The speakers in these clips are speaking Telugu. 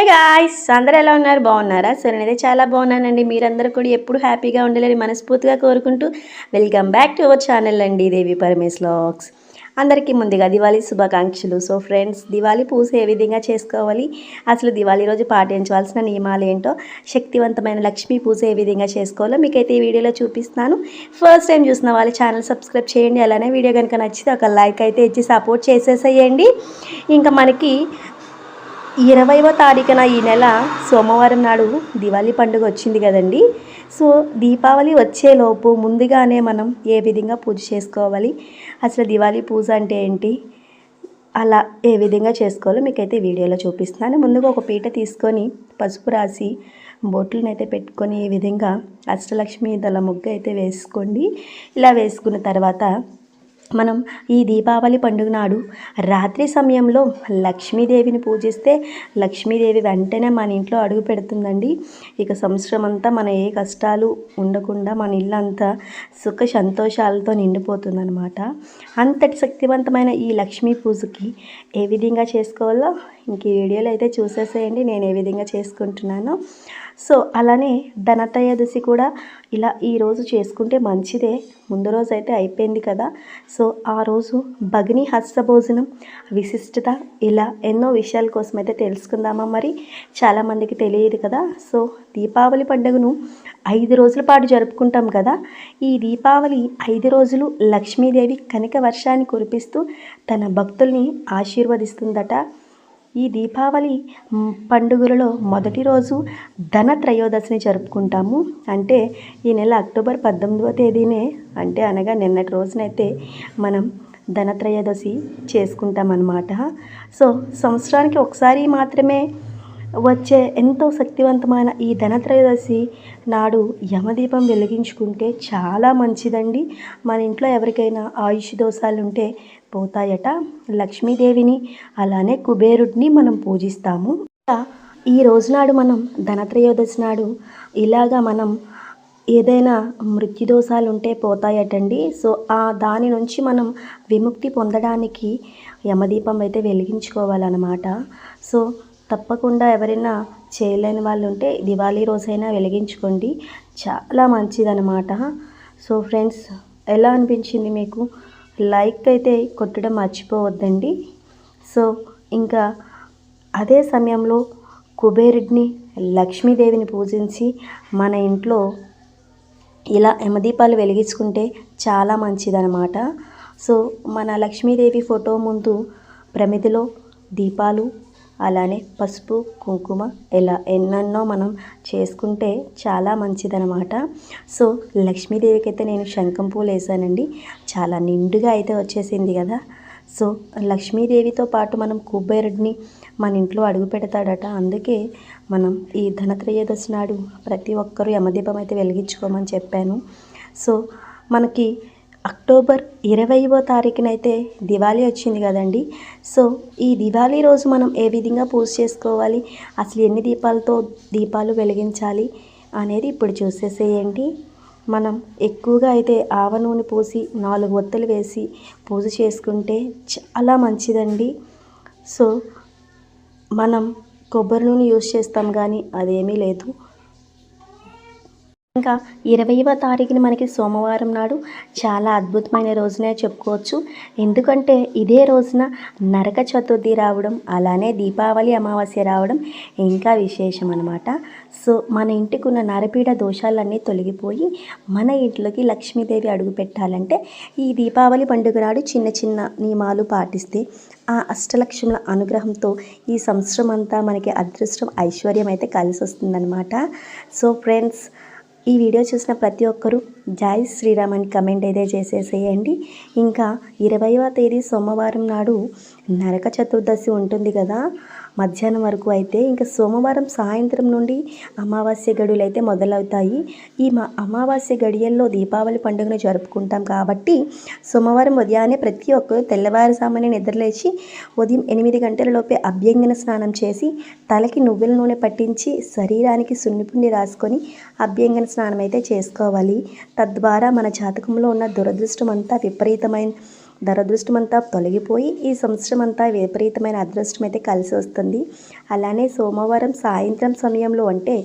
హే గాయ్స్ అందరూ ఎలా ఉన్నారు? బాగున్నారా? సో నేనైతే చాలా బాగున్నానండి. మీరందరూ కూడా ఎప్పుడు హ్యాపీగా ఉండాలని మనస్ఫూర్తిగా కోరుకుంటూ welcome back to our channel అండి దేవి పరమేశ్ లాక్స్ అందరికీ ముందుగా దివాళీ శుభాకాంక్షలు. సో ఫ్రెండ్స్ దివాళీ పూజ ఏ విధంగా చేసుకోవాలి? అసలు దివాళీ రోజు పాటించవలసిన నియమాలు ఏంటో శక్తివంతమైన లక్ష్మీ పూజ ఏ విధంగా చేసుకోవాలో మీకైతే ఈ వీడియోలో చూపిస్తాను ఫస్ట్ టైం చూసిన వాళ్ళు ఛానల్ సబ్స్క్రైబ్ చేయండి. అలానే వీడియో కనుక నచ్చితే ఒక లైక్ అయితే ఇచ్చి సపోర్ట్ చేసేసేయండి. ఇంకా మనకి ఇరవైవ తారీఖున ఈ నెల సోమవారం నాడు దివాళీ పండుగ వచ్చింది కదండి. సో దీపావళి వచ్చేలోపు ముందుగానే మనం ఏ విధంగా పూజ చేసుకోవాలి? అసలు దివాళీ పూజ అంటే ఏంటి? అలా ఏ విధంగా చేసుకోవాలో మీకైతే వీడియోలో చూపిస్తున్నాను. ముందుగా ఒక పీట తీసుకొని పసుపు రాసి బొట్లనైతే అయితే పెట్టుకొని ఈ విధంగా అష్టలక్ష్మి దళ ముగ్గు అయితే వేసుకోండి. ఇలా వేసుకున్న తర్వాత మనం ఈ దీపావళి పండుగ నాడు రాత్రి సమయంలో లక్ష్మీదేవిని పూజిస్తే లక్ష్మీదేవి వెంటనే మన ఇంట్లో అడుగు పెడుతుందండి. ఇక సంవత్సరం అంతా మన ఏ కష్టాలు ఉండకుండా మన ఇల్లు అంతా సుఖ సంతోషాలతో నిండిపోతుందన్నమాట. అంతటి శక్తివంతమైన ఈ లక్ష్మీ పూజకి ఏ విధంగా చేసుకోవాలో ఇంక ఈ వీడియోలో అయితే చూసేసేయండి. నేను ఏ విధంగా చేసుకుంటున్నానో సో అలానే ధనత్రయోదశి కూడా ఇలా ఈరోజు చేసుకుంటే మంచిదే. ముందు రోజు అయితే అయిపోయింది కదా. సో ఆ రోజు భగిని హస్త భోజనం విశిష్టత ఇలా ఎన్నో విషయాల కోసం అయితే తెలుసుకుందామా మరి? చాలామందికి తెలియదు కదా. సో దీపావళి పండుగను ఐదు రోజుల పాటు జరుపుకుంటాం కదా. ఈ దీపావళి ఐదు రోజులు లక్ష్మీదేవి కనక వర్షాన్ని కురిపిస్తూ తన భక్తుల్ని ఆశీర్వదిస్తుందట. ఈ దీపావళి పండుగలలో మొదటి రోజు ధన త్రయోదశిని జరుపుకుంటాము. అంటే ఈ నెల అక్టోబర్ పద్దెనిమిదవ తేదీనే. అంటే అనగా నిన్నటి రోజునైతే మనం ధనత్రయోదశి చేసుకుంటామన్నమాట. సో సంవత్సరానికి ఒకసారి మాత్రమే వచ్చే ఎంతో శక్తివంతమైన ఈ ధనత్రయోదశి నాడు యమదీపం వెలిగించుకుంటే చాలా మంచిదండి. మన ఇంట్లో ఎవరికైనా ఆయుష్ దోషాలు ఉంటే పోతాయట. లక్ష్మీదేవిని అలానే కుబేరుడిని మనం పూజిస్తాము. ఈ రోజునాడు మనం ధనత్రయోదశి నాడు ఇలాగా మనం ఏదైనా మృత్యుదోషాలు ఉంటే పోతాయటండి. సో ఆ దాని నుంచి మనం విముక్తి పొందడానికి యమదీపం అయితే వెలిగించుకోవాలన్నమాట. సో తప్పకుండా ఎవరైనా చేయలేని వాళ్ళు ఉంటే దివాళీ రోజైనా వెలిగించుకోండి. చాలా మంచిదన్నమాట. సో ఫ్రెండ్స్ ఎలా అనిపించింది మీకు? లైక్ అయితే కొట్టడం మర్చిపోవద్దండి. సో ఇంకా అదే సమయంలో కుబేరుడిని లక్ష్మీదేవిని పూజించి మన ఇంట్లో ఇలా యమదీపాలు వెలిగించుకుంటే చాలా మంచిదనమాట సో మన లక్ష్మీదేవి ఫోటో ముందు ప్రమిదిలో దీపాలు అలానే పసుపు కుంకుమ ఇలా ఎన్నెన్నో మనం చేసుకుంటే చాలా మంచిదనమాట సో లక్ష్మీదేవికి అయితే నేను శంఖం పూలు వేసానండి. చాలా నిండుగా అయితే వచ్చేసింది కదా. సో లక్ష్మీదేవితో పాటు మనం కుబేరుడిని మన ఇంట్లో అడుగు పెడతాడట. అందుకే మనం ఈ ధనత్రయోదశి నాడు ప్రతి ఒక్కరూ యమదీపం అయితే వెలిగించుకోమని చెప్పాను. సో మనకి అక్టోబర్ ఇరవైవ తారీఖునైతే దివాళీ వచ్చింది కదండి. సో ఈ దివాళీ రోజు మనం ఏ విధంగా పూజ చేసుకోవాలి? అసలు ఎన్ని దీపాలతో దీపాలు వెలిగించాలి అనేది ఇప్పుడు చూసేసేయండి. మనం ఎక్కువగా అయితే ఆవ నూనె పోసి నాలుగు ఒత్తులు వేసి పూజ చేసుకుంటే చాలా మంచిదండి. సో మనం కొబ్బరి నూనె యూజ్ చేస్తాం కానీ అదేమీ లేదు. ఇంకా ఇరవైవ తారీఖున మనకి సోమవారం నాడు చాలా అద్భుతమైన రోజునే చెప్పుకోవచ్చు. ఎందుకంటే ఇదే రోజున నరక చతుర్థి రావడం అలానే దీపావళి అమావాస్య రావడం ఇంకా విశేషం అనమాట సో మన ఇంటికి ఉన్న నరపీడ దోషాలన్నీ తొలగిపోయి మన ఇంట్లోకి లక్ష్మీదేవి అడుగు పెట్టాలంటే ఈ దీపావళి పండుగ నాడు చిన్న చిన్న నియమాలు పాటిస్తే ఆ అష్టలక్ష్ముల అనుగ్రహంతో ఈ సంవత్సరం అంతా మనకి అదృష్టం ఐశ్వర్యం అయితే కలిసి వస్తుందన్నమాట సో ఫ్రెండ్స్ ఈ వీడియో చూసిన ప్రతి ఒక్కరూ జై శ్రీరామ్ అని కమెంట్ అయితే చేసేసేయండి. ఇంకా ఇరవైవ తేదీ సోమవారం నాడు నరక చతుర్దశి ఉంటుంది కదా. మధ్యాహ్నం వరకు అయితే ఇంకా సోమవారం సాయంత్రం నుండి అమావాస్య గడులు అయితే మొదలవుతాయి. ఈ మా అమావాస్య గడియల్లో దీపావళి పండుగను జరుపుకుంటాం కాబట్టి సోమవారం ఉదయాన్నే ప్రతి ఒక్కరు తెల్లవారుజామునే నిద్రలేచి ఉదయం ఎనిమిది గంటల లోపే అభ్యంగన స్నానం చేసి తలకి నువ్వుల నూనె పట్టించి శరీరానికి సున్నిపిండి రాసుకొని అభ్యంగన స్నానం అయితే చేసుకోవాలి. తద్వారా మన జాతకంలో ఉన్న దురదృష్టం అంతా విపరీతమైన దురదృష్టం అంతా తొలగిపోయి ఈ సంవత్సరం అంతా విపరీతమైన అదృష్టం అయితే కలిసి వస్తుంది. అలానే సోమవారం సాయంత్రం సమయంలో అంటే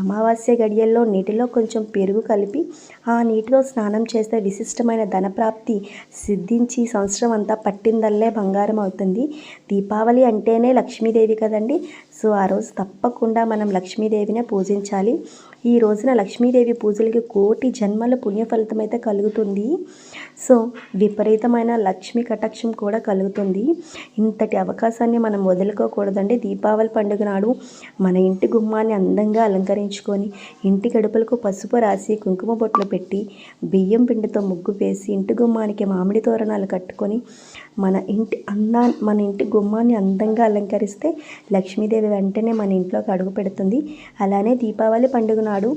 అమావాస్య గడియల్లో నీటిలో కొంచెం పెరుగు కలిపి ఆ నీటిలో స్నానం చేస్తే విశిష్టమైన ధనప్రాప్తి సిద్ధించి సంవత్సరం అంతా పట్టిందల్లే బంగారం అవుతుంది. దీపావళి అంటేనే లక్ష్మీదేవి కదండి. సో ఆ రోజు తప్పకుండా మనం లక్ష్మీదేవినే పూజించాలి. ఈ రోజున లక్ష్మీదేవి పూజలకి కోటి జన్మల పుణ్య ఫలితం అయితే కలుగుతుంది. సో విపరీతమైన లక్ష్మీ కటాక్షం కూడా కలుగుతుంది. ఇంతటి అవకాశాన్ని మనం వదులుకోకూడదండి. దీపావళి పండుగ నాడు మన ఇంటి గుమ్మాన్ని అందంగా అలంకరించుకొని ఇంటి గడుపులకు పసుపు రాసి కుంకుమ బొట్లు పెట్టి బియ్యం పిండితో ముగ్గు వేసి ఇంటి గుమ్మానికి మామిడి తోరణాలు కట్టుకొని మన ఇంటి అందా మన ఇంటి గుమ్మాన్ని అందంగా అలంకరిస్తే లక్ష్మీదేవి వెంటనే మన ఇంట్లోకి అడుగు పెడుతుంది. అలానే దీపావళి పండుగ నాడు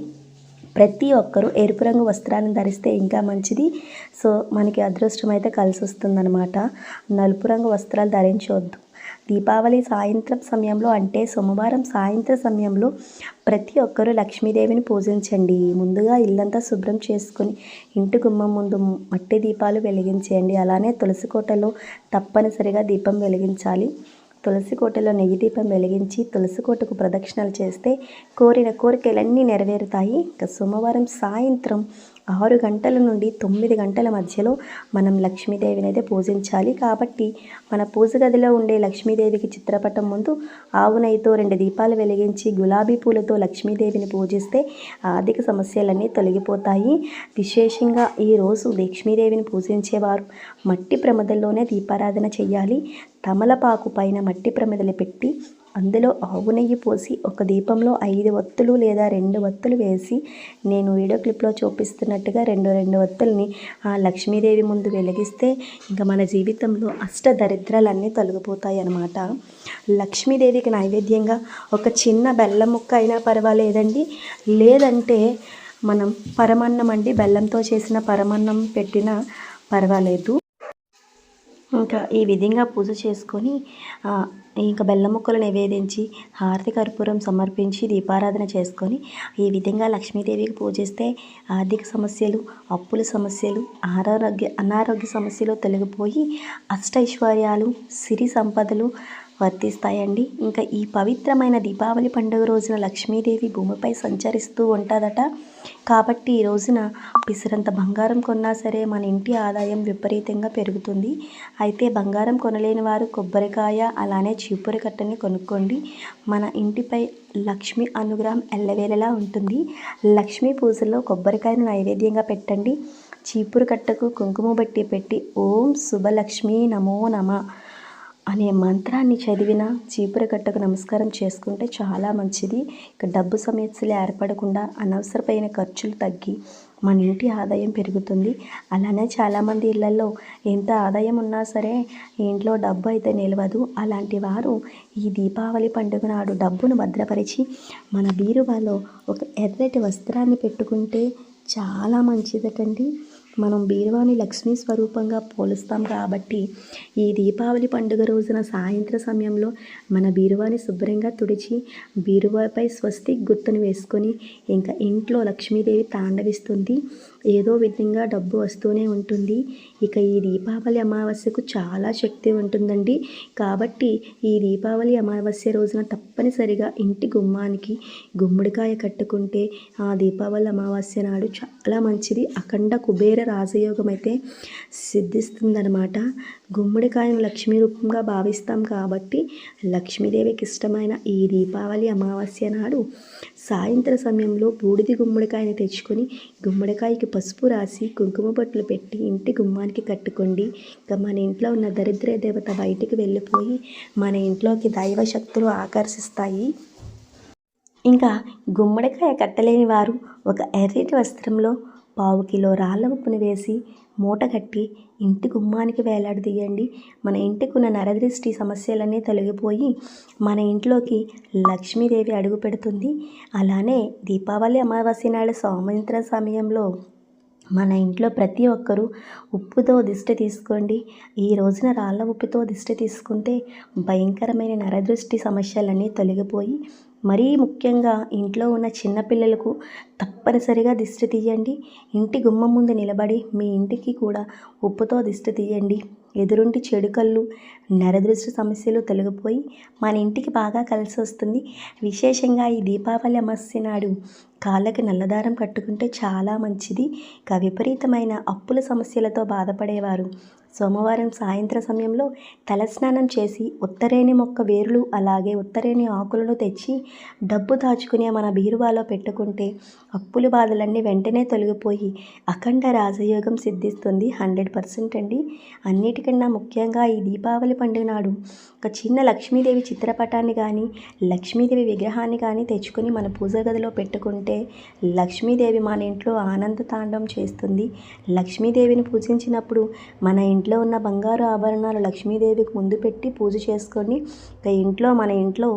ప్రతి ఒక్కరూ ఎరుపు రంగు వస్త్రాలను ధరిస్తే ఇంకా మంచిది. సో మనకి అదృష్టం అయితే కలిసి వస్తుందన్నమాట. నలుపు రంగు వస్త్రాలు ధరించవద్దు దీపావళి సాయంత్రం సమయంలో అంటే సోమవారం సాయంత్రం సమయంలో ప్రతి ఒక్కరూ లక్ష్మీదేవిని పూజించండి. ముందుగా ఇల్లంతా శుభ్రం చేసుకొని ఇంటి గుమ్మం ముందు మట్టి దీపాలు వెలిగించేయండి. అలానే తులసి కోటలో తప్పనిసరిగా దీపం వెలిగించాలి. తులసి కోటలో నెయ్యి దీపం వెలిగించి తులసి కోటకు ప్రదక్షిణలు చేస్తే కోరిన కోరికలన్నీ నెరవేరుతాయి. ఇంకా సోమవారం సాయంత్రం ఆరు గంటల నుండి తొమ్మిది గంటల మధ్యలో మనం లక్ష్మీదేవిని అయితే పూజించాలి. కాబట్టి మన పూజ గదిలో ఉండే లక్ష్మీదేవికి చిత్రపటం ముందు ఆవునైతో రెండు దీపాలు వెలిగించి గులాబీ పూలతో లక్ష్మీదేవిని పూజిస్తే ఆర్థిక సమస్యలన్నీ తొలగిపోతాయి. విశేషంగా ఈరోజు లక్ష్మీదేవిని పూజించేవారు మట్టి ప్రమదల్లోనే దీపారాధన చేయాలి. తమలపాకు పైన మట్టి ప్రమిదలు పెట్టి అందులో ఆవు నెయ్యి పోసి ఒక దీపంలో ఐదు వత్తులు లేదా రెండు వత్తులు వేసి నేను వీడియో క్లిప్లో చూపిస్తున్నట్టుగా రెండు రెండు వత్తుల్ని ఆ లక్ష్మీదేవి ముందు వెలిగిస్తే ఇంకా మన జీవితంలో అష్ట దరిద్రాలన్నీ తొలగిపోతాయి అన్నమాట. లక్ష్మీదేవికి నైవేద్యంగా ఒక చిన్న బెల్లం ముక్క అయినా పర్వాలేదండి. లేదంటే మనం పరమాన్నం అండి బెల్లంతో చేసిన పరమాన్నం పెట్టినా పర్వాలేదు. ఇంకా ఈ విధంగా పూజ చేసుకొని ఇంకా బెల్లం ముక్కలు నివేదించి హారతి కర్పూరం సమర్పించి దీపారాధన చేసుకొని ఈ విధంగా లక్ష్మీదేవికి పూజిస్తే ఆర్థిక సమస్యలు అప్పుల సమస్యలు అనారోగ్య అనారోగ్య సమస్యలు తొలగిపోయి అష్టైశ్వర్యాలు సిరి సంపదలు వర్తిస్తాయండి. ఇంకా ఈ పవిత్రమైన దీపావళి పండుగ రోజున లక్ష్మీదేవి భూమిపై సంచరిస్తూ ఉంటుందట. కాబట్టి ఈ రోజున పిసరంత బంగారం కొన్నా సరే మన ఇంటి ఆదాయం విపరీతంగా పెరుగుతుంది. అయితే బంగారం కొనలేని వారు కొబ్బరికాయ అలానే చీపురు కట్టని కొనుక్కోండి. మన ఇంటిపై లక్ష్మి అనుగ్రహం ఎల్లవేళలా ఉంటుంది. లక్ష్మీ పూజల్లో కొబ్బరికాయను నైవేద్యంగా పెట్టండి. చీపురు కట్టకు కుంకుమ బట్టి పెట్టి ఓం శుభలక్ష్మి నమో నమ. అనే మంత్రాన్ని చదివిన చీపుర గట్టకు నమస్కారం చేసుకుంటే చాలా మంచిది. ఇక డబ్బు సమస్యలు ఏర్పడకుండా అనవసరమైన ఖర్చులు తగ్గి మన ఇంటి ఆదాయం పెరుగుతుంది. అలానే చాలామంది ఇళ్ళలో ఎంత ఆదాయం ఉన్నా సరే ఇంట్లో డబ్బు అయితే నిలవదు. అలాంటి వారు ఈ దీపావళి పండుగ నాడు డబ్బును భద్రపరిచి మన బీరువాలో ఒక ఎర్రటి వస్త్రాన్ని పెట్టుకుంటే చాలా మంచిదటండి. మనం బీరువాని లక్ష్మీ స్వరూపంగా పోలుస్తాం కాబట్టి ఈ దీపావళి పండుగ రోజున సాయంత్ర సమయంలో మన బీరువాని శుభ్రంగా తుడిచి బీరువాపై స్వస్తి గుర్తును వేసుకొని ఇంకా ఇంట్లో లక్ష్మీదేవి తాండవిస్తుంది. ఏదో విధంగా డబ్బు వస్తూనే ఉంటుంది. ఇక ఈ దీపావళి అమావాస్యకు చాలా శక్తి ఉంటుందండి. కాబట్టి ఈ దీపావళి అమావాస్య రోజున తప్పనిసరిగా ఇంటి గుమ్మానికి గుమ్మడికాయ కట్టుకుంటే ఆ దీపావళి అమావాస్య నాడు చాలా మంచిది. అఖండ కుబేర రాజయోగం అయితే సిద్ధిస్తుందన్నమాట. గుమ్మడికాయను లక్ష్మీ రూపంగా భావిస్తాం కాబట్టి లక్ష్మీదేవికి ఇష్టమైన ఈ దీపావళి అమావాస్య నాడు సాయంత్ర సమయంలో బూడిది గుమ్మడికాయని తెచ్చుకొని గుమ్మడికాయకి పసుపు రాసి కుంకుమ బొట్లు పెట్టి ఇంటి గుమ్మానికి కట్టుకోండి. ఇంకా మన ఇంట్లో ఉన్న దరిద్ర దేవత బయటికి వెళ్ళిపోయి మన ఇంట్లోకి దైవ శక్తులు ఆకర్షిస్తాయి. ఇంకా గుమ్మడికాయ కట్టలేని వారు ఒక ఎర్రటి వస్త్రంలో పావు కిలో రాళ్ళ ఉప్పును వేసి మూట కట్టి ఇంటి గుమ్మానికి వేలాడదీయండి. మన ఇంటికి ఉన్న నరదృష్టి సమస్యలన్నీ తొలగిపోయి మన ఇంట్లోకి లక్ష్మీదేవి అడుగు పెడుతుంది. అలానే దీపావళి అమావాస్య నాడు సాయంత్రం సమయంలో మన ఇంట్లో ప్రతి ఒక్కరూ ఉప్పుతో దిష్టి తీసుకోండి. ఈ రోజున రాళ్ళ ఉప్పుతో దిష్టి తీసుకుంటే భయంకరమైన నరదృష్టి సమస్యలన్నీ తొలగిపోయి మరీ ముఖ్యంగా ఇంట్లో ఉన్న చిన్నపిల్లలకు తప్పనిసరిగా దిష్టి తీయండి. ఇంటి గుమ్మం ముందు నిలబడి మీ ఇంటికి కూడా ఉప్పుతో దిష్టి తీయండి. ఎదురుంటి చెడు కళ్ళు నరదృష్టి సమస్యలు తొలగిపోయి మన ఇంటికి బాగా కలిసి వస్తుంది. విశేషంగా ఈ దీపావళి అమాస్య నాడు కాళ్ళకి నల్లదారం కట్టుకుంటే చాలా మంచిది. ఇక విపరీతమైన అప్పుల సమస్యలతో బాధపడేవారు. సోమవారం సాయంత్రం సమయంలో తలస్నానం చేసి ఉత్తరేణి మొక్క వేర్లు అలాగే ఉత్తరేణి ఆకులను తెచ్చి డబ్బు దాచుకునే మన బీరువాలో పెట్టుకుంటే అప్పుల బాధలన్నీ వెంటనే తొలగిపోయి అఖండ రాజయోగం సిద్ధిస్తుంది. హండ్రెడ్ పర్సెంట్ అండి. అన్నిటికన్నా ముఖ్యంగా ఈ దీపావళి పండుగ నాడు ఒక చిన్న లక్ష్మీదేవి చిత్రపటాన్ని కానీ లక్ష్మీదేవి విగ్రహాన్ని కానీ తెచ్చుకొని మన పూజ గదిలో పెట్టుకుంటే లక్ష్మీదేవి మన ఇంట్లో ఆనంద తాండవం చేస్తుంది. లక్ష్మీదేవిని పూజించినప్పుడు మన ఇంట్లో ఉన్న బంగారు ఆభరణాలు లక్ష్మీదేవికి ముందు పెట్టి పూజ చేసుకొని ఇక ఇంట్లో మన ఇంట్లో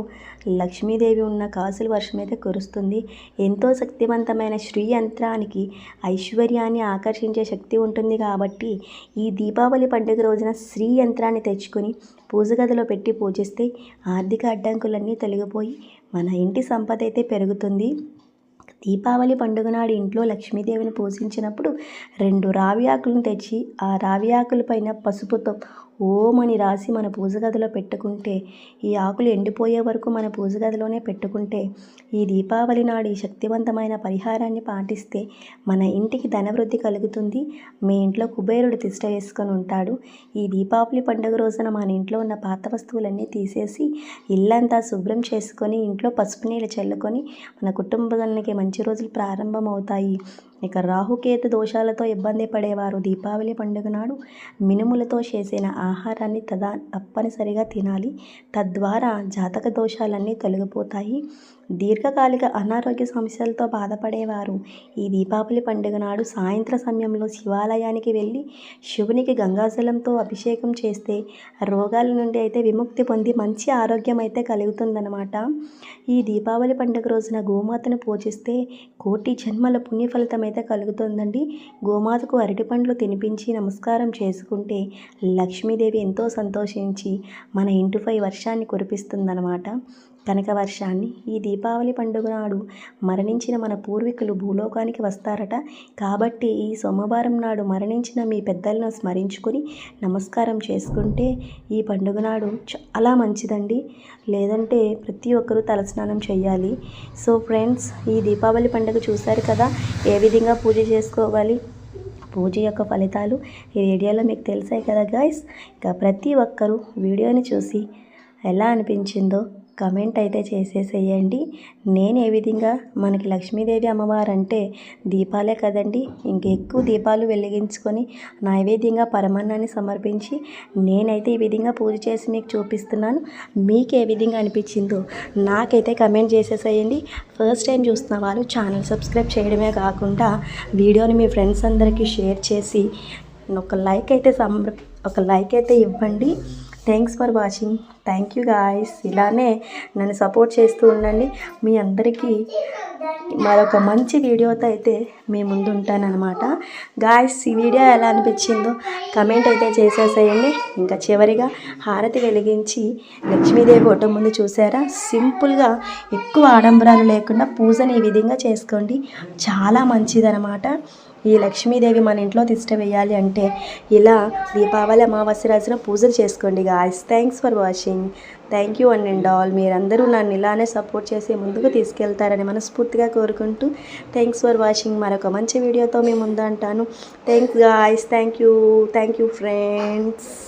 లక్ష్మీదేవి ఉన్న కాసుల వర్షం అయితే కురుస్తుంది. ఎంతో శక్తివంతమైన శ్రీ యంత్రానికి ఐశ్వర్యాన్ని ఆకర్షించే శక్తి ఉంటుంది కాబట్టి ఈ దీపావళి పండుగ రోజు రోజున శ్రీ యంత్రాన్ని తెచ్చుకొని పూజ గదిలో పెట్టి పూజిస్తే ఆర్థిక అడ్డంకులన్నీ తొలగిపోయి మన ఇంటి సంపద అయితే పెరుగుతుంది. దీపావళి పండుగ నాడు ఇంట్లో లక్ష్మీదేవిని పూజించినప్పుడు రెండు రావి ఆకులను తెచ్చి ఆ రావి ఆకుల పైన పసుపుతో ఓం అని రాసి మన పూజ గదిలో పెట్టుకుంటే ఈ ఆకులు ఎండిపోయే వరకు మన పూజ గదిలోనే పెట్టుకుంటే ఈ దీపావళి నాడు ఈ శక్తివంతమైన పరిహారాన్ని పాటిస్తే మన ఇంటికి ధనవృద్ధి కలుగుతుంది. మీ ఇంట్లో కుబేరుడు తిష్ట వేసుకొని ఉంటాడు. ఈ దీపావళి పండుగ రోజున మన ఇంట్లో ఉన్న పాత వస్తువులన్నీ తీసేసి ఇల్లంతా శుభ్రం చేసుకొని ఇంట్లో పసుపు నీళ్ళు చల్లుకొని మన కుటుంబానికి మంచి రోజులు ప్రారంభమవుతాయి. ఇక రాహుకేతు దోషాలతో ఇబ్బంది పడేవారు దీపావళి పండుగ నాడు మినుములతో చేసిన ఆహారాన్ని తదా తప్పనిసరిగా తినాలి. తద్వారా జాతక దోషాలన్నీ తొలగిపోతాయి. దీర్ఘకాలిక అనారోగ్య సమస్యలతో బాధపడేవారు. ఈ దీపావళి పండుగ నాడు సాయంత్ర సమయంలో శివాలయానికి వెళ్ళి శివునికి గంగాజలంతో అభిషేకం చేస్తే రోగాల నుండి అయితే విముక్తి పొంది మంచి ఆరోగ్యం అయితే కలుగుతుందన్నమాట. ఈ దీపావళి పండుగ రోజున గోమాతను పూజిస్తే కోటి జన్మల పుణ్యఫలితం అయితే కలుగుతుందండి. గోమాతకు అరటి పండ్లు తినిపించి నమస్కారం చేసుకుంటే లక్ష్మీదేవి ఎంతో సంతోషించి మన ఇంటిపై వర్షాన్ని కురిపిస్తుందన్నమాట. కనక వర్షాన్ని ఈ దీపావళి పండుగ నాడు మరణించిన మన పూర్వీకులు భూలోకానికి వస్తారట. కాబట్టి ఈ సోమవారం నాడు మరణించిన మీ పెద్దలను స్మరించుకొని నమస్కారం చేసుకుంటే ఈ పండుగ నాడు చాలా మంచిదండి. లేదంటే ప్రతి ఒక్కరూ తలస్నానం చేయాలి. సో ఫ్రెండ్స్ ఈ దీపావళి పండుగ చూశారు కదా? ఏ విధంగా పూజ చేసుకోవాలి? పూజ యొక్క ఫలితాలు ఈ వీడియోలో మీకు తెలిసాయి కదా గాయస్ ఇక ప్రతి ఒక్కరూ వీడియోని చూసి ఎలా అనిపించిందో కమెంట్ అయితే చేసేసేయండి. నేను ఏ విధంగా మనకి లక్ష్మీదేవి అమ్మవారు అంటే దీపాలే కదండి. ఇంకెక్కువ దీపాలు వెలిగించుకొని నైవేద్యంగా పరమాన్నాన్ని సమర్పించి నేనైతే ఈ విధంగా పూజ చేసి మీకు చూపిస్తున్నాను. మీకు ఏ విధంగా అనిపించిందో నాకైతే కమెంట్ చేసేసేయండి. ఫస్ట్ టైం చూస్తున్న వాళ్ళు ఛానల్ సబ్స్క్రైబ్ చేయడమే కాకుండా వీడియోని మీ ఫ్రెండ్స్ అందరికీ షేర్ చేసి ఒక లైక్ అయితే సమర్ ఒక లైక్ అయితే ఇవ్వండి. Thanks for watching thank you guys ఇలానే నన్ను సపోర్ట్ చేస్తూ ఉండండి. మీ అందరికీ మరొక మంచి వీడియోతో అయితే మీ ముందు ఉంటానన్నమాట. గాయస్ ఈ వీడియో ఎలా అనిపించిందో కమెంట్ అయితే చేసేసేయండి. ఇంకా చివరిగా హారతి వెలిగించి లక్ష్మీదేవి ఫోటో ముందు చూసారా? సింపుల్గా ఎక్కువ ఆడంబరాలు లేకుండా పూజని ఈ విధంగా చేసుకోండి. చాలా మంచిదనమాట ఈ లక్ష్మీదేవి మన ఇంట్లో తిష్ట వేయాలి అంటే ఇలా దీపావళి అమావాస్య రాసిన పూజలు చేసుకోండి guys thanks for watching thank you and and all మీరందరూ నన్ను ఇలానే సపోర్ట్ చేసి ముందుకు తీసుకెళ్తారని మనస్ఫూర్తిగా కోరుకుంటూ థ్యాంక్స్ ఫర్ వాచింగ్ మరొక మంచి వీడియోతో మేము ముందు అంటాను thanks guys thank you thank you friends